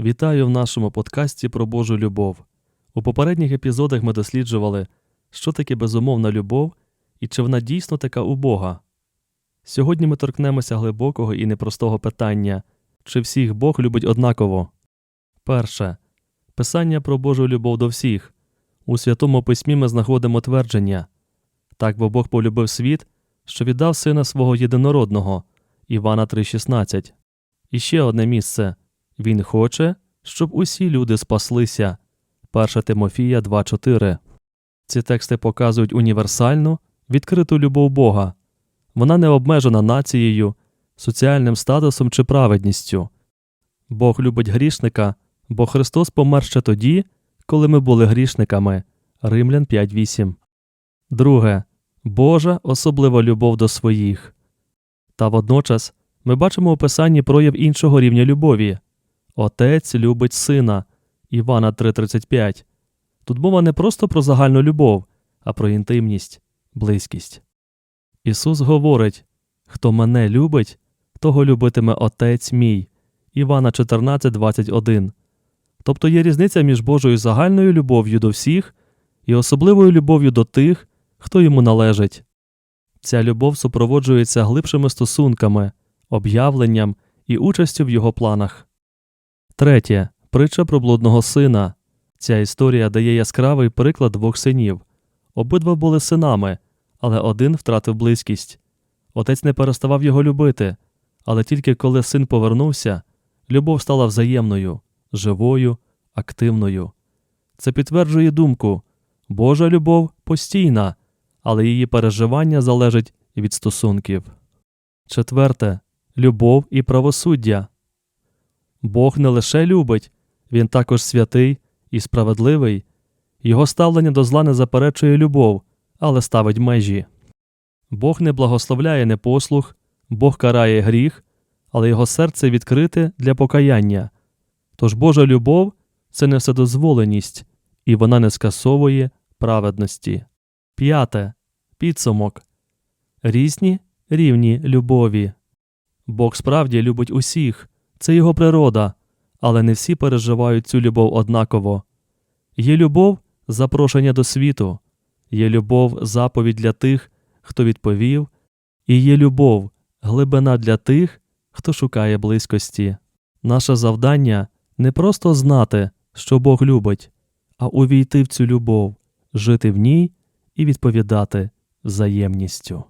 Вітаю в нашому подкасті про Божу любов. У попередніх епізодах ми досліджували, що таке безумовна любов і чи вона дійсно така у Бога. Сьогодні ми торкнемося глибокого і непростого питання чи всіх Бог любить однаково. Перше. Писання про Божу любов до всіх. У Святому Письмі ми знаходимо твердження так бо Бог полюбив світ, що віддав сина свого єдинородного Івана 3,16. І ще одне місце Він хоче, щоб усі люди спаслися. 1 Тимофія 2,4. Ці тексти показують універсальну, відкриту любов Бога. Вона не обмежена нацією, соціальним статусом чи праведністю. Бог любить грішника, бо Христос помер ще тоді, коли ми були грішниками. Римлян 5.8. Друге. Божа особлива любов до своїх. Та водночас ми бачимо у Писанні прояв іншого рівня любові. Отець любить сина. Івана 3.35. Тут мова не просто про загальну любов, а про інтимність, близькість. Ісус говорить Хто мене любить, того любитиме Отець мій. Івана 14.21. Тобто є різниця між Божою загальною любов'ю до всіх і особливою любов'ю до тих, хто йому належить. Ця любов супроводжується глибшими стосунками, об'явленням і участю в його планах. Третє. Притча про блудного сина. Ця історія дає яскравий приклад двох синів. Обидва були синами, але один втратив близькість. Отець не переставав його любити, але тільки коли син повернувся, любов стала взаємною, живою, активною. Це підтверджує думку Божа любов постійна, але її переживання залежить від стосунків. Четверте любов і правосуддя. Бог не лише любить, він також святий і справедливий. Його ставлення до зла не заперечує любов, але ставить межі. Бог не благословляє непослух, Бог карає гріх, але його серце відкрите для покаяння. Тож Божа любов це не вседозволеність, і вона не скасовує праведності. П'яте. Підсумок. Різні рівні любові. Бог справді любить усіх, це його природа, але не всі переживають цю любов однаково. Є любов запрошення до світу, є любов заповідь для тих, хто відповів, і є любов глибина для тих, хто шукає близькості. Наше завдання не просто знати, що Бог любить, а увійти в цю любов, жити в ній і відповідати взаємністю.